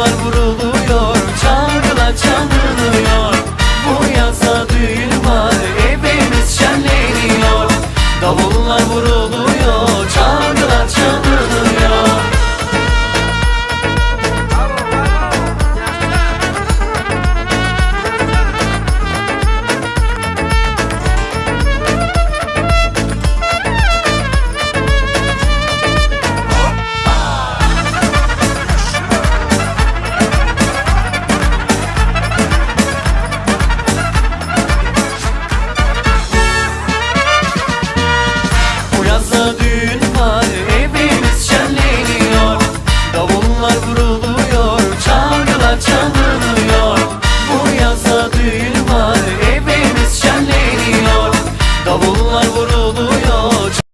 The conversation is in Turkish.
adamlar vuruldu Davullar vurur.